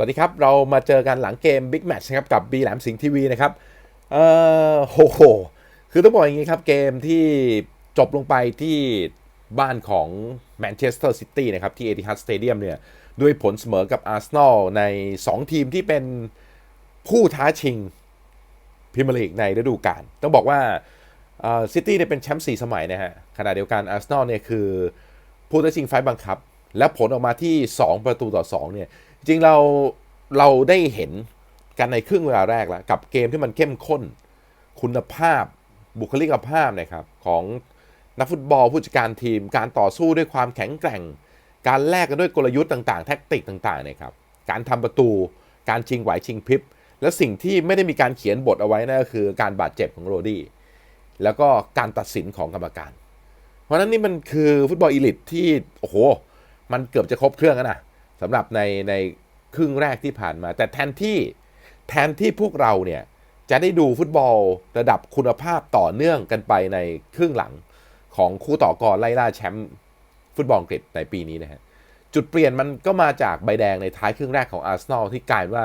สวัสดีครับ เรามาเจอกันหลังเกม Big Match นะครับกับ B แหลมสิงห์ทีวีนะครับเอ่อโหโห คือต้องบอกอย่างนี้ครับ เกมที่จบลงไปที่บ้านของแมนเชสเตอร์ซิตี้นะครับ ที่เอติฮัดสเตเดียมเนี่ย ด้วยผลเสมอกับอาร์เซนอลใน 2 ทีมที่เป็นผู้ท้าชิงพรีเมียร์ลีกในฤดูกาลต้องบอกว่าซิตี้เนี่ยเป็นแชมป์4สมัยนะฮะขณะเดียวกันอาร์เซนอลเนี่ยคือผู้ท้าชิงไฟล์บังคับ และผลออกมาที่ 2 ประตูต่อ 2 เนี่ย จริงเราเราได้เห็นกันในครึ่งเวลาแรกแล้ว กับเกมที่มันเข้มข้น คุณภาพบุคลิกภาพนะครับของนักฟุตบอลผู้จัดการทีม การต่อสู้ด้วยความแข็งแกร่ง การแลกกันด้วยกลยุทธ์ต่างๆ แท็กติกต่างๆนะครับการทำประตูการชิงไหวชิงพริบและสิ่งที่ไม่ได้มีการเขียนบทเอาไว้นั่นก็คือการบาดเจ็บของโรดี้แล้วก็การตัดสินของกรรมการ เพราะฉะนั้นนี่มันคือฟุตบอลอีลิทที่โอ้โหมันเกือบจะครบเครื่องแล้วนะ สำหรับในในครึ่งแรกที่ผ่านมา แต่แทนที่แทนที่พวกเราเนี่ยจะได้ดูฟุตบอลระดับคุณภาพต่อเนื่องกันไปในครึ่งหลังของคู่ต่อกรไล่ล่าแชมป์ฟุตบอลอังกฤษในปีนี้นะฮะจุดเปลี่ยนมันก็มาจากใบแดงในท้ายครึ่งแรกของอาร์เซนอลที่กลายว่า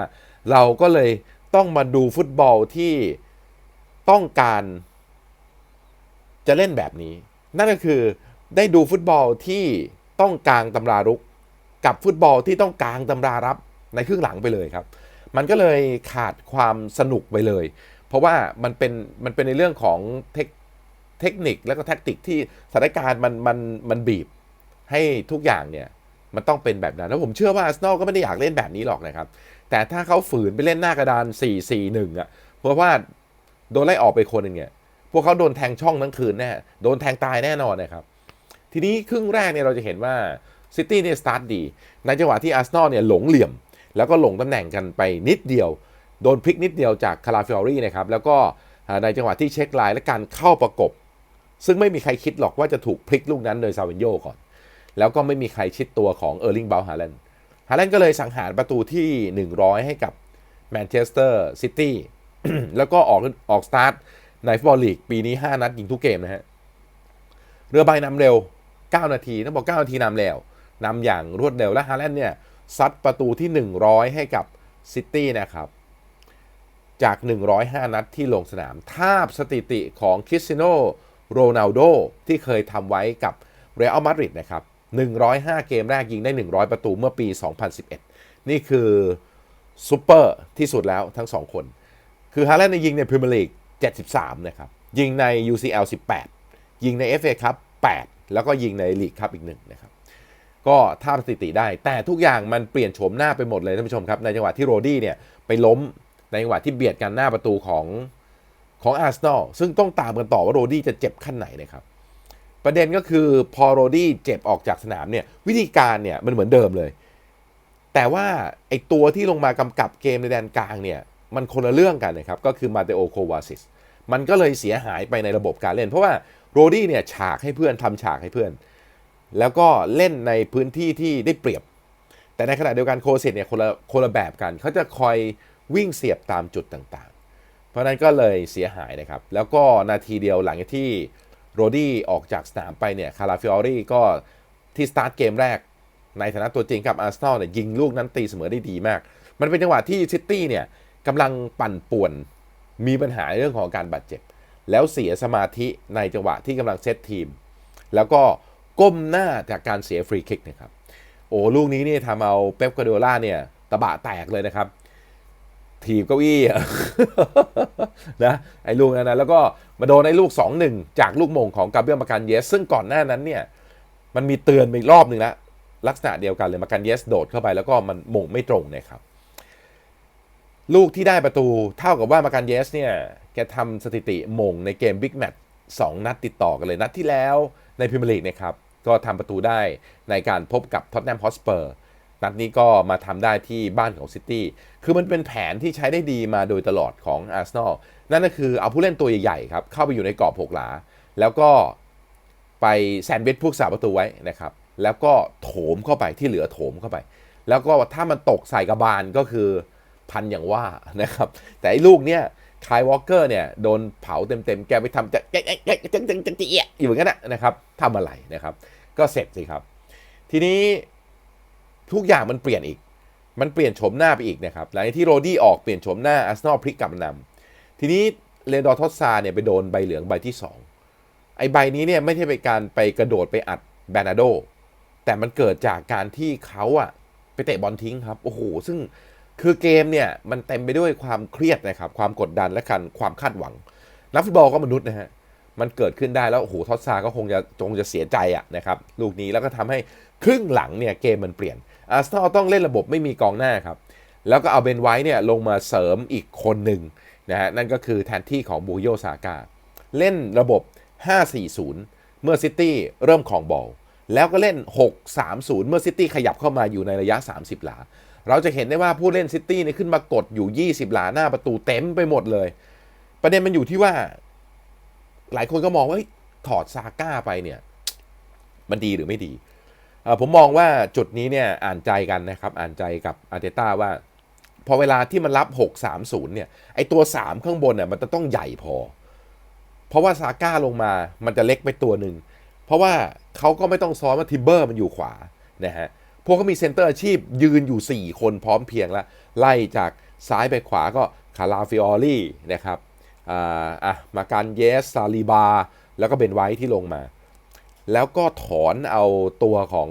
เราก็เลยต้องมาดูฟุตบอลที่ต้องการจะเล่นแบบนี้ นั่นก็คือได้ดูฟุตบอลที่ต้องกลางตำรารุก กับฟุตบอลที่ต้องกลางตำรารับในครึ่งหลังไปเลยครับ มันก็เลยขาดความสนุกไปเลย เพราะว่ามันเป็นมันเป็นในเรื่องของเทคเทคนิคและก็แท็กติกที่สถานการณ์มันมันมันบีบให้ทุกอย่างเนี่ยมันต้องเป็นแบบนั้น แล้วผมเชื่อว่าอาร์เซนอลก็ไม่ได้อยากเล่นแบบนี้หรอกนะครับ แต่ถ้าเขาฝืนไปเล่นหน้ากระดาน 4-4-1อะ เพราะว่าโดนไล่ออกไปคนนึงเนี่ย พวกเขาโดนแทงช่องทั้งคืนแน่ โดนแทงตายแน่นอนนะครับ ทีนี้ครึ่งแรกเนี่ยเราจะเห็นว่า ซิตี้เนี่ยสตาร์ทดี ในจังหวะที่อาร์เซนอลเนี่ยหลงเหลี่ยม แล้วก็หลงตำแหน่งกันไปนิดเดียว โดนพลิกนิดเดียวจากคาราฟิออรี่นะครับ แล้วก็ในจังหวะที่เช็คไลน์และการเข้าประกบ ซึ่งไม่มีใครคิดหรอกว่าจะถูกพลิกลูกนั้นโดยซาเวนโยก่อน แล้วก็ไม่มีใครชิดตัวของเออร์ลิงเบลฮาแลนด์ฮาแลนด์ก็เลยสังหารประตูที่ 100 ให้กับแมนเชสเตอร์ซิตี้แล้วก็ออกออกสตาร์ทในฟุตบอลลีกปีนี้ 5 นัดยิงทุกเกมนะฮะ เรือใบนำเร็ว 9 นาที ต้องบอก 9 นาทีนำแล้ว นำอย่างรวดเร็วและฮาแลนด์เนี่ยซัดประตูที่ 100 ให้กับซิตี้นะครับ จาก 105 นัดที่ลงสนามทาบสถิติของคริสตียโนโรนัลโดที่เคยทำไว้กับเรอัลมาดริดนะครับ 105 เกมแรกยิงได้ 100 ประตูเมื่อปี 2011 นี่คือซูเปอร์ที่สุดแล้วทั้ง 2 คน คือฮาแลนด์ยิงในพรีเมียร์ลีก 73 นะครับ ยิงใน UCL 18 ยิงใน FA ครับ 8 แล้วก็ยิงในลีกครับอีกหนึ่งนะครับ ก็ท่าสถิติได้ แต่ทุกอย่างมันเปลี่ยนโฉมหน้าไปหมดเลยท่านผู้ชมครับ ในจังหวะที่โรดี้เนี่ยไปล้มในจังหวะที่เบียดกันหน้าประตูของของอาร์เซนอลซึ่งต้องตามกันต่อว่าโรดี้จะเจ็บขั้นไหนนะครับประเด็นก็คือพอโรดี้เจ็บออกจากสนามเนี่ยวิธีการเนี่ยมันเหมือนเดิมเลย แต่ว่าไอตัวที่ลงมากำกับเกมในแดนกลางเนี่ยมันคนละเรื่องกันนะครับก็คือมาเตโอโควาซิสมันก็เลยเสียหายไปในระบบการเล่น เพราะว่าโรดี้เนี่ยฉากให้เพื่อนทำฉากให้เพื่อน แล้วก็เล่นในพื้นที่ที่ได้เปรียบ แต่ในขณะเดียวกันโคเซตเนี่ยคนละคนละแบบกัน เขาจะคอยวิ่งเสียบตามจุดต่างๆ เพราะนั้นก็เลยเสียหายนะครับ แล้วก็นาทีเดียวหลังจากที่โรดี้ออกจากสนามไปเนี่ยคาราฟิออรี่ก็ที่สตาร์ทเกมแรก ในฐานะตัวจริงกับอาร์เซนอลเนี่ยยิงลูกนั้นตีเสมอได้ดีมาก มันเป็นจังหวะที่ซิตี้เนี่ยกำลังปั่นป่วนมีปัญหาเรื่องของการบาดเจ็บ แล้วเสียสมาธิในจังหวะที่กำลังเซตทีม แล้วก็ ก้มหน้าจากการเสียฟรีคิกนะครับโอ้ลูกนี้เนี่ยทำเอาเป๊ปการ์ดิโอล่าเนี่ยตะบะแตกเลยนะครับทีบเก้าอี้นะไอ้ลูกนั้นนะแล้วก็มาโดนไอ้ลูก 2-1 จากลูกมงของกาเบรียลมาการเยส ซึ่งก่อนหน้านั้นเนี่ยมันมีเตือนไปรอบหนึ่งแล้วลักษณะเดียวกันเลยมาการเยสโดดเข้าไปแล้วก็มันมงไม่ตรงนะครับ ลูกที่ได้ประตูเท่ากับว่ามาการเยสเนี่ยแกทำสถิติมงในเกมบิ๊กแมตช์สองนัดติดต่อกันเลยนัดที่แล้ว ในพรีเมียร์ลีกนะครับก็ทำประตูได้ในการพบกับท็อตแนมฮอสเปอร์นัดนี้ก็มาทำได้ที่บ้านของซิตี้คือมันเป็นแผนที่ใช้ได้ดีมาโดยตลอดของอาร์เซนอลนั่นก็คือเอาผู้เล่นตัวใหญ่ๆครับเข้าไปอยู่ในกรอบหกหลา แล้วก็ไปแซนด์วิชพวกสาประตูไว้นะครับแล้วก็โถมเข้าไปที่เหลือโถมเข้าไป แล้วก็ถ้ามันตกใส่กระบาลก็คือพันอย่างว่านะครับแต่ไอ้ลูกเนี้ย คายวอลเกอร์เนี่ยโดนเผาเต็มๆ แกไปทำจะแกะแกะแกะจังจังจังจียอยู่เหมือนกันนะครับทำอะไรนะครับ ก็เสร็จสิครับ ทีนี้ทุกอย่างมันเปลี่ยนอีก มันเปลี่ยนโฉมหน้าไปอีกนะครับ หลังจากที่โรดี้ออกเปลี่ยนโฉมหน้าอาร์เซนอลพลิกกลับนำทีนี้เลนดอร์ทอสซาเนี่ยไปโดนใบเหลืองใบที่ 2 ไอใบนี้เนี่ยไม่ใช่เป็นการไปกระโดดไปอัดแบนาโดแต่มันเกิดจากการที่เขาอะไปเตะบอลทิ้งครับ โอ้โห ซึ่ง คือเกมเนี่ยมันเต็มไปด้วยความเครียดนะครับความกดดันและการความคาดหวัง นักฟุตบอลก็มนุษย์นะฮะมันเกิดขึ้นได้แล้วโอ้โหทอสซาก็คงจะคงจะเสียใจอะนะครับลูกนี้แล้วก็ทำให้ครึ่งหลังเนี่ยเกมมันเปลี่ยนอาร์เซนอลต้องเล่นระบบไม่มีกองหน้าครับแล้วก็เอาเบนไว้เนี่ยลงมาเสริมอีกคนหนึ่งนะฮะนั่นก็คือแทนที่ของบูโยซากาเล่นระบบ 5-4-0 เมื่อซิตี้เริ่มของบอลแล้วก็เล่น 6-3-0 เมื่อซิตี้ขยับเข้ามาอยู่ในระยะ 30 หลา เราจะเห็นได้ว่าผู้เล่นซิตี้เนี่ยขึ้นมากดอยู่ 20 หลาหน้าประตูเต็มไปหมดเลย ประเด็นมันอยู่ที่ว่า หลายคนก็มองว่าถอดซาก้าไปเนี่ย มันดีหรือไม่ดี ผมมองว่าจุดนี้เนี่ยอ่านใจกันนะครับ อ่านใจกับอาร์เตต้าว่า พอเวลาที่มันรับ 6-3-0 เนี่ย ไอตัว 3 ข้างบนเนี่ยมันจะต้องใหญ่พอ เพราะว่าซาก้าลงมามันจะเล็กไปตัวหนึ่ง เพราะว่าเขาก็ไม่ต้องซ้อนว่าทิเบอร์มันอยู่ขวานะฮะ พวกเขามีเซนเตอร์อาชีพยืนอยู่ 4 คนพร้อมเพรียงแล้ว ไล่จากซ้ายไปขวาก็คาราฟิออรี่นะครับอ่าอะมาการเยสซาลีบา แล้วก็เบนไวท์ที่ลงมา แล้วก็ถอนเอาตัวของ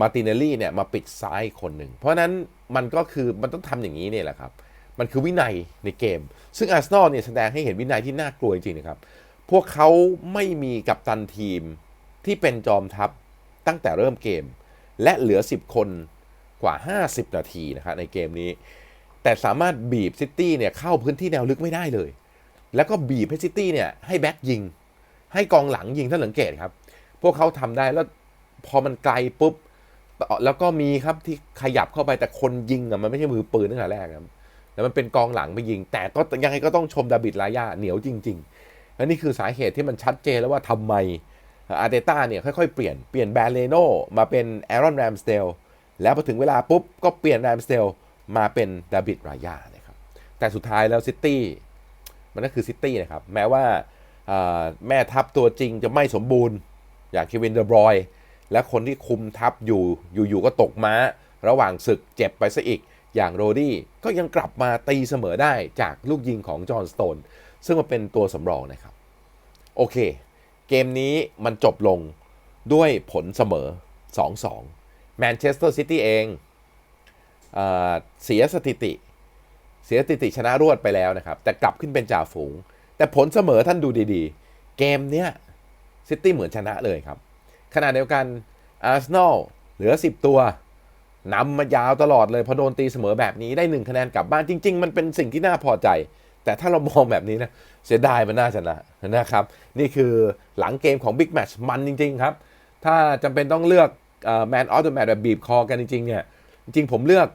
มาตินเนลลี่เนี่ยมาปิดซ้ายคนหนึ่ง เพราะฉะนั้นมันก็คือมันต้องทำอย่างนี้เนี่ยแหละครับ มันคือวินัยในเกม ซึ่งอาร์เซนอลเนี่ยแสดงให้เห็นวินัยที่น่ากลัวจริงๆนะครับ พวกเขาไม่มีกัปตันทีมที่เป็นจอมทัพตั้งแต่เริ่มเกม และเหลือ 10 คนกว่า 50 นาทีนะครับในเกมนี้ แต่สามารถบีบซิตี้เนี่ยเข้าพื้นที่แนวลึกไม่ได้เลย แล้วก็บีบให้ซิตี้เนี่ยให้แบ็กยิง ให้กองหลังยิงถ้าสังเกตครับ พวกเขาทำได้แล้วพอมันไกลปุ๊บ แล้วก็มีครับที่ขยับเข้าไปแต่คนยิงอะมันไม่ใช่มือปืนตั้งแต่แรกครับแล้วมันเป็นกองหลังไปยิง แต่ก็ยังไงก็ต้องชมดาบิดลายาเหนียวจริง ๆ และนี่คือสาเหตุที่มันชัดเจนแล้วว่าทำไม อาร์เตต้าเนี่ยค่อยๆเปลี่ยนเปลี่ยนแบรนเลโนมาเป็นแอรอนแรมสเตลแล้วพอถึงเวลาปุ๊บ ก็เปลี่ยนแรมสเตลมาเป็นดาบิดรายานะครับแต่สุดท้ายแล้วซิตี้มันก็คือซิตี้นะครับ แม้ว่าแม่ทัพตัวจริงจะไม่สมบูรณ์ อย่างเควินเดอบรอยและคนที่คุมทัพอยู่อยู่ๆก็ตกม้า ระหว่างศึกเจ็บไปซะอีก อย่างโรดี้ก็ยังกลับมาตีเสมอได้จากลูกยิงของจอห์นสโตนซึ่งมาเป็นตัวสำรองนะครับ โอเค เกมนี้มันจบลงด้วยผลเสมอ 2-2 แมนเชสเตอร์ซิตี้เองเอเสียสถิติ เสียสถิติชนะรวดไปแล้วนะครับ แต่กลับขึ้นเป็นจ่าฝูง แต่ผลเสมอท่านดูดีๆ เกมเนี้ยซิตี้เหมือนชนะเลยครับ ขณะเดียวกันอาร์เซนอลเหลือ 10 ตัวนำมายาวตลอดเลยพอโดนตีเสมอแบบนี้ได้ 1 คะแนนกลับบ้านจริง ๆ มันเป็นสิ่งที่น่าพอใจ แต่ถ้าเรามองแบบนี้นะเสียดายมันน่าชนะนะครับ นี่คือหลังเกมของ Big Match มันจริง ๆ ครับ ถ้าจำเป็นต้องเลือกแมนออฟเดอะแมตแบบบีบคอกันจริง ๆ เนี่ย จริงผมเลือก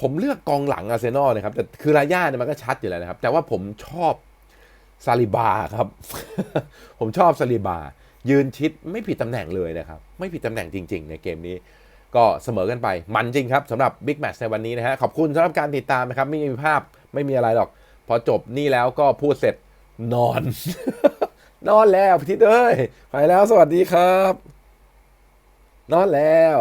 ผมเลือกกองหลังอาร์เซนอลนะครับ แต่คือรายาเนี่ยมันก็ชัดอยู่แล้วนะครับ แต่ว่าผมชอบซาลิบาครับ ผมชอบซาลิบา ยืนชิดไม่ผิดตำแหน่งเลยนะครับ ไม่ผิดตำแหน่งจริง ๆ ในเกมนี้ก็เสมอกันไป มันจริงครับสำหรับบิ๊กแมตช์ในวันนี้นะฮะ ขอบคุณสำหรับการติดตามนะครับ ไม่มีภาพ ไม่มีอะไรหรอก พอจบนี่แล้วก็พูดเสร็จนอน นอนแล้วพี่ทิศเอ้ยไปแล้วสวัสดีครับ นอนแล้ว